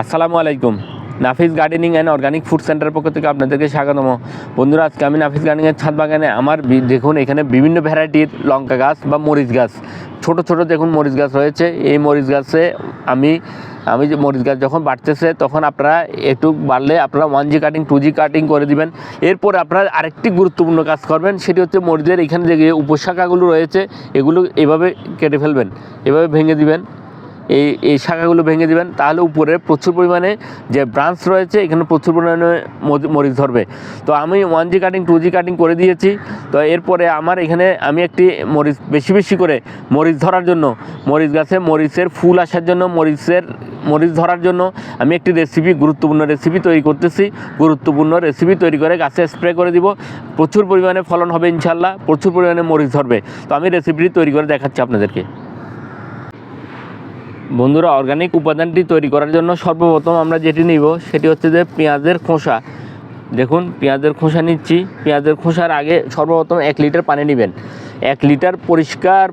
আসসালামু আলাইকুম। Nafis gardening and organic food সেন্টারের পক্ষ থেকে আপনাদেরকে স্বাগতম। বন্ধুরা, আজকে আমি নাফিস গার্ডেনিংয়ের ছাদ বাগানে আমার দেখুন, এখানে বিভিন্ন ভ্যারাইটির লঙ্কা গাছ বা মরিচ গাছ, ছোট ছোট দেখুন মরিচ গাছ রয়েছে। এই মরিচ গাছে আমি আমি যে মরিচ গাছ যখন বাড়তেছে, তখন আপনারা একটু বাড়লে আপনারা one G cutting two G cutting করে দিবেন। এরপর আপনারা আরেকটি গুরুত্বপূর্ণ কাজ করবেন, সেটি হচ্ছে মরিচের এখানে যে উপশাখাগুলো রয়েছে, এগুলো এভাবে কেটে ফেলবেন, এভাবে ভেঙে দিবেন। এই এই শাখাগুলো ভেঙে দেবেন, তাহলে উপরে প্রচুর পরিমাণে যে ব্রাঞ্চ রয়েছে, এখানে প্রচুর পরিমাণে মরি- মরিচ ধরবে। তো আমি one G cutting two G cutting করে দিয়েছি। তো এরপরে আমার এখানে আমি একটি মরিচ, বেশি বেশি করে মরিচ ধরার জন্য, মরিচ গাছে মরিচের ফুল আসার জন্য, মরিচের, মরিচ ধরার জন্য আমি একটি রেসিপি গুরুত্বপূর্ণ রেসিপি তৈরি করতেছি। গুরুত্বপূর্ণ রেসিপি তৈরি করে গাছে স্প্রে করে দিব। প্রচুর পরিমাণে ফলন হবে ইনশাল্লাহ, প্রচুর পরিমাণে মরিচ ধরবে। তো আমি রেসিপিটি তৈরি করে দেখাচ্ছি আপনাদেরকে। বন্ধুরা অর্গানিক উপাদানটি তৈরি করার জন্য সর্বপ্রথম আমরা যেটি নিব, সেটি হচ্ছে যে পেঁয়াজের খোসা। দেখুন, পেঁয়াজের খোসা নিচ্ছি। পেঁয়াজের খোসার আগে সর্বপ্রথম এক লিটার পানি নেবেন। এক লিটার পরিষ্কার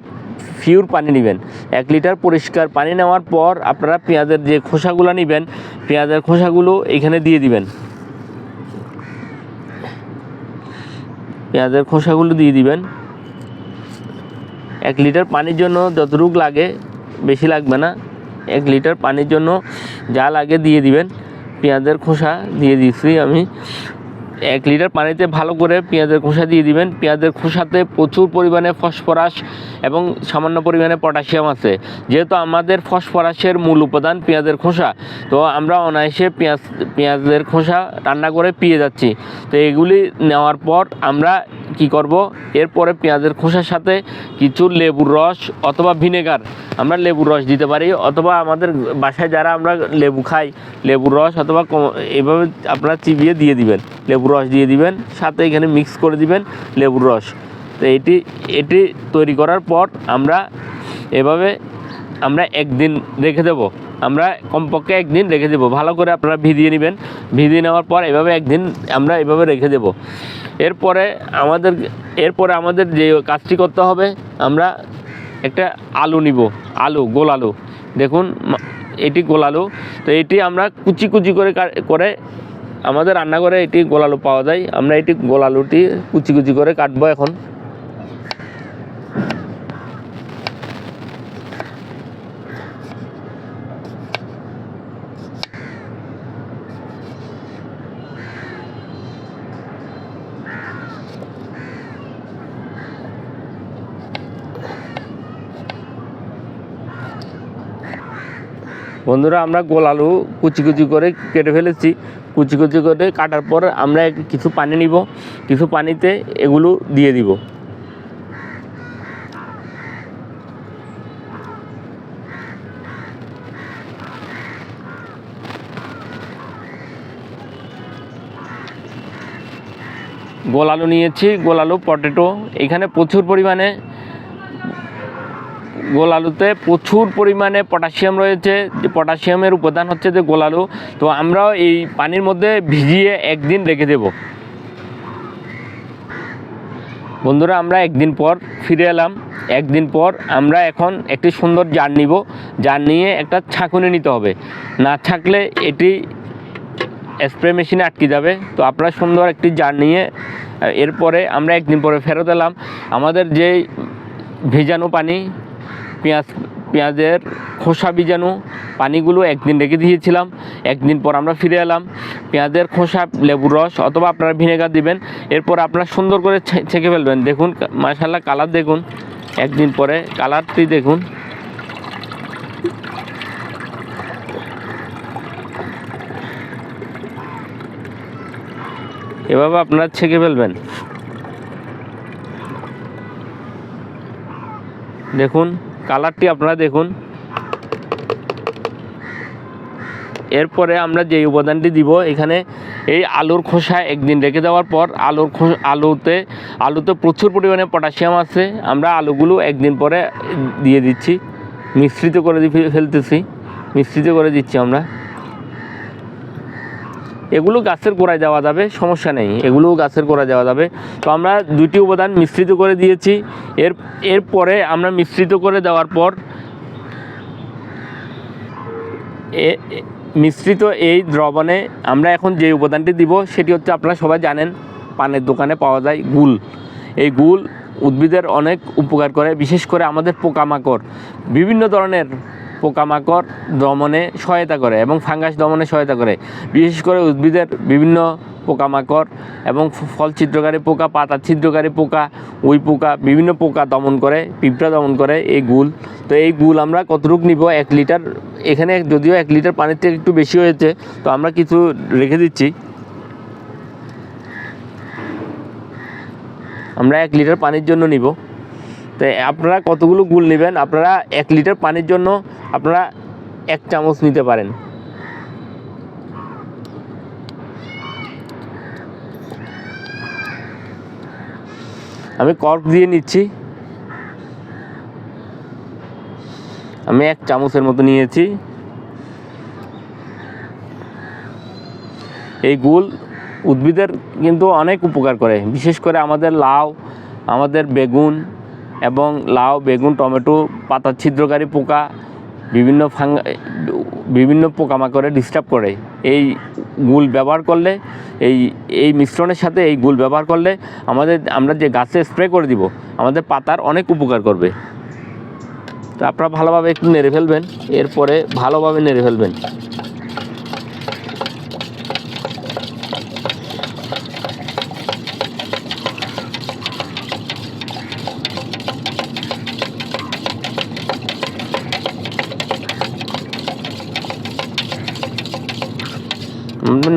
ফিউর পানি নেবেন। এক লিটার পরিষ্কার পানি নেওয়ার পর আপনারা পেঁয়াজের যে খোসাগুলো নেবেন, পেঁয়াজের খোসাগুলো এখানে দিয়ে দিবেন। পেঁয়াজের খোসাগুলো দিয়ে দিবেন। এক লিটার পানির জন্য যতটুকু লাগে, বেশি লাগবে না। এক লিটার পানির জন্য যা লাগে দিয়ে দিবেন। পেঁয়াজের খোসা দিয়ে দিচ্ছি আমি। এক লিটার পানিতে ভালো করে পেঁয়াজের খোসা দিয়ে দিবেন। পেঁয়াজের খোসাতে প্রচুর পরিমাণে ফসফরাস এবং সামান্য পরিমাণে পটাশিয়াম আছে। যেহেতু আমাদের ফসফরাসের মূল উপাদান পেঁয়াজের খোসা, তো আমরা অনায়াসে পেঁয়াজ, পেঁয়াজের খোসা রান্না করে পিয়ে যাচ্ছি। তো এগুলি নেওয়ার পর আমরা কি করব? এরপরে পেঁয়াজের খোসার সাথে কিছু লেবুর রস অথবা ভিনেগার আমরা লেবুর রস দিতে পারি। অথবা আমাদের বাসায় যারা আমরা লেবু খাই, লেবুর রস অথবা এভাবে আপনারা চিবিয়ে দিয়ে দিবেন। লেবুর রস দিয়ে দিবেন, সাথে এখানে মিক্স করে দিবেন লেবুর রস। তো এটি এটি তৈরি করার পর আমরা এভাবে আমরা একদিন রেখে দেবো। আমরা কমপক্ষে একদিন রেখে দেবো। ভালো করে আপনারা ভিজিয়ে নেবেন। ভিজিয়ে নেওয়ার পর এভাবে একদিন আমরা এভাবে রেখে দেবো। এরপরে আমাদের এরপরে আমাদের যে কাজটি করতে হবে, আমরা একটা আলু নিব, আলু, গোল আলু। দেখুন এটি গোল আলু। তো এটি আমরা কুচি কুচি করে করে আমাদের রান্নাঘরে এটি গোল আলু পাওয়া যায়। আমরা এটি গোল আলুটি কুচি কুচি করে কাটবো এখন। বন্ধুরা, আমরা গোল আলু কুচি কুচি করে কেটে ফেলেছি। কুচি কুচি করে কাটার পর আমরা কিছু পানি নিব। কিছু পানিতে এগুলো দিয়ে দিব। গোল আলু নিয়েছি। গোল আলু, পটেটো, এখানে প্রচুর পরিমাণে গোল আলুতে প্রচুর পরিমাণে পটাশিয়াম রয়েছে। যে পটাশিয়ামের উপাদান হচ্ছে যে গোল আলু। তো আমরাও এই পানির মধ্যে ভিজিয়ে একদিন রেখে দেব। বন্ধুরা, আমরা একদিন পর ফিরে এলাম। একদিন পর আমরা এখন একটি সুন্দর জার নিব। জার নিয়ে একটা ছাঁকুনি নিতে হবে। না ছাকলে এটি স্প্রে মেশিনে আটকে যাবে। তো আপনারা সুন্দর একটি জার নিয়ে, এরপরে আমরা একদিন পরে ফেরত এলাম। আমাদের যে ভেজানো পানি পেঁয়াজ, পেঁয়াজের খোসা বীজাণু পানিগুলো একদিন রেখে দিয়েছিলাম। একদিন পর আমরা ফিরে এলাম। পেঁয়াজের খোসা, লেবুর রস অথবা আপনারা ভিনেগার দিবেন। এরপর আপনারা সুন্দর করে ছেঁকে ফেলবেন। দেখুন মাশাল্লাহ কালার দেখুন। একদিন পরে কালারটি দেখুন। এভাবে আপনারা ছেঁকে ফেলবেন। দেখুন কালারটি আপনারা দেখুন। এরপরে আমরা যে উপাদানটি দিব, এখানে এই আলুর খোসা একদিন রেখে দেওয়ার পর আলুর খোসা আলুতে আলুতে প্রচুর পরিমাণে পটাশিয়াম আছে। আমরা আলুগুলো একদিন পরে দিয়ে দিচ্ছি। মিশ্রিত করে ফেলতেছি। মিশ্রিত করে দিচ্ছি আমরা। এগুলো গাছের গোড়ায় দেওয়া যাবে, সমস্যা নেই এগুলো গাছের গোড়ায় দেওয়া যাবে। তো আমরা দুইটি উপাদান মিশ্রিত করে দিয়েছি। এর এরপরে আমরা মিশ্রিত করে দেওয়ার পর মিশ্রিত এই দ্রবণে আমরা এখন যে উপাদানটি দিব, সেটি হচ্ছে আপনারা সবাই জানেন, পানের দোকানে পাওয়া যায় গুল। এই গুল উদ্ভিদের অনেক উপকার করে, বিশেষ করে আমাদের পোকামাকড়। বিভিন্ন ধরনের পোকামাকড় দমনে সহায়তা করে এবং ফাঙ্গাস দমনে সহায়তা করে। বিশেষ করে উদ্ভিদের বিভিন্ন পোকামাকড় এবং ফল ছিদ্রকারী পোকা, পাতা ছিদ্রকারী পোকা ওই পোকা, বিভিন্ন পোকা দমন করে, পিঁপড়া দমন করে, এই গুল। তো এই গুল আমরা কতটুকু নিব? এক লিটার, এখানে যদিও এক লিটার পানির থেকে একটু বেশি হয়েছে, তো আমরা কিছু রেখে দিচ্ছি। আমরা এক লিটার পানির জন্য নিব। তো আপনারা কতগুলো গুল নেবেন? আপনারা এক লিটার পানির জন্য আপনারা এক চামচ নিতে পারেন। আমি কর্ক দিয়ে নিচ্ছি। আমি এক চামচের মতো নিয়েছি। এই গুল উদ্ভিদের কিন্তু অনেক উপকার করে। বিশেষ করে আমাদের লাউ, আমাদের বেগুন এবং লাউ, বেগুন, টমেটো, পাতা, ছিদ্রকারী পোকা, বিভিন্ন ফাঙ্গা, বিভিন্ন পোকামাকড়ে ডিস্টার্ব করে। এই গুল ব্যবহার করলে, এই এই মিশ্রণের সাথে এই গুল ব্যবহার করলে আমাদের, আমরা যে গাছে স্প্রে করে দিব, আমাদের পাতার অনেক উপকার করবে। তো আপনারা ভালোভাবে একটু নেড়ে ফেলবেন, এরপরে ভালোভাবে নেড়ে ফেলবেন।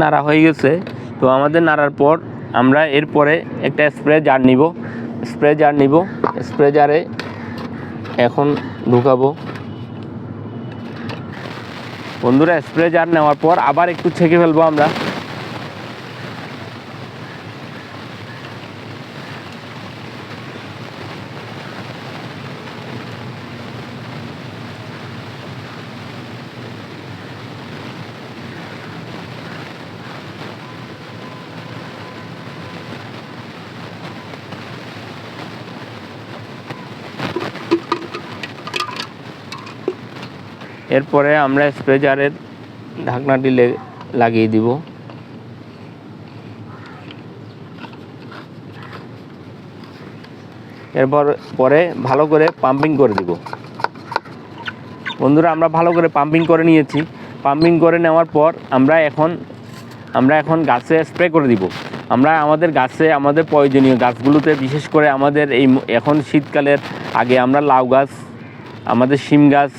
নাড়া হয়ে গেছে। তো আমাদের নাড়ার পর আমরা এরপরে একটা স্প্রে জার নিব। স্প্রে জার নিব। স্প্রে জারে এখন ঢুকাবো। বন্ধুরা, স্প্রে জার নেওয়ার পর আবার একটু ছেঁকে ফেলব আমরা। এরপরে আমরা স্প্রে জারের ঢাকনাটি লাগিয়ে দিব। এরপর পরে ভালো করে পাম্পিং করে দিব। বন্ধুরা, আমরা ভালো করে পাম্পিং করে নিয়েছি। পাম্পিং করে নেওয়ার পর আমরা এখন আমরা এখন গাছে স্প্রে করে দিব। আমরা আমাদের গাছে, আমাদের প্রয়োজনীয় গাছগুলোতে, বিশেষ করে আমাদের এই এখন শীতকালের আগে আমরা লাউ গাছ, আমাদের শিম গাছ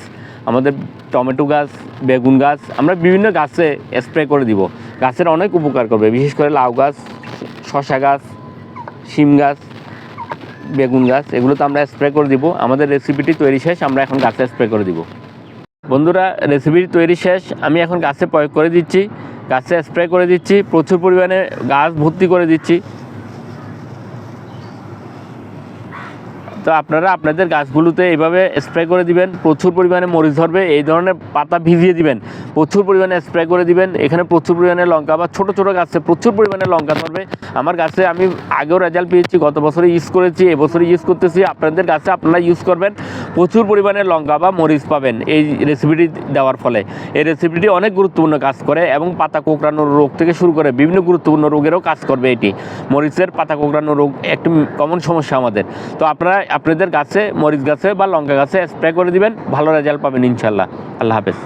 আমাদের টমেটো গাছ, বেগুন গাছ, আমরা বিভিন্ন গাছে স্প্রে করে দিব। গাছের অনেক উপকার করবে, বিশেষ করে লাউ গাছ শশা গাছ, শিম গাছ, বেগুন গাছ এগুলো তো আমরা স্প্রে করে দিব। আমাদের রেসিপিটি তৈরি শেষ, আমরা এখন গাছে স্প্রে করে দিব। বন্ধুরা রেসিপি তৈরি শেষ, আমি এখন গাছে প্রয়োগ করে দিচ্ছি। গাছে স্প্রে করে দিচ্ছি, প্রচুর পরিমাণে গাছ ভর্তি করে দিচ্ছি। তো আপনারা আপনাদের গাছগুলোতে এইভাবে স্প্রে করে দিবেন, প্রচুর পরিমাণে মরিচ ধরবে, এই ধরনের পাতা ভিজিয়ে দিবেন, প্রচুর পরিমাণে স্প্রে করে দিবেন, এখানে প্রচুর পরিমাণে লঙ্কা বা ছোটো ছোটো গাছে প্রচুর পরিমাণে লঙ্কা ধরবে। আমার গাছে আমি আগেও রেজাল্ট পেয়েছি, গত বছরে ইউজ করেছি এবছরে ইউজ করতেছি, আপনাদের গাছে আপনারা ইউজ করবেন, প্রচুর পরিমাণে লঙ্কা বা মরিচ পাবেন এই রেসিপিটি দেওয়ার ফলে। এই রেসিপিটি অনেক গুরুত্বপূর্ণ কাজ করে এবং পাতা কোঁকড়ানোর রোগ থেকে শুরু করে বিভিন্ন গুরুত্বপূর্ণ রোগেরও কাজ করবে এটি। মরিচের পাতা কোঁকড়ানো রোগ একটি কমন সমস্যা আমাদের। তো আপনারা আপনাদের গাছে, মরিচ গাছে বা লঙ্কা গাছে স্প্রে করে দিবেন, ভালো রেজাল্ট পাবেন ইনশাল্লাহ আল্লাহ হাফেজ।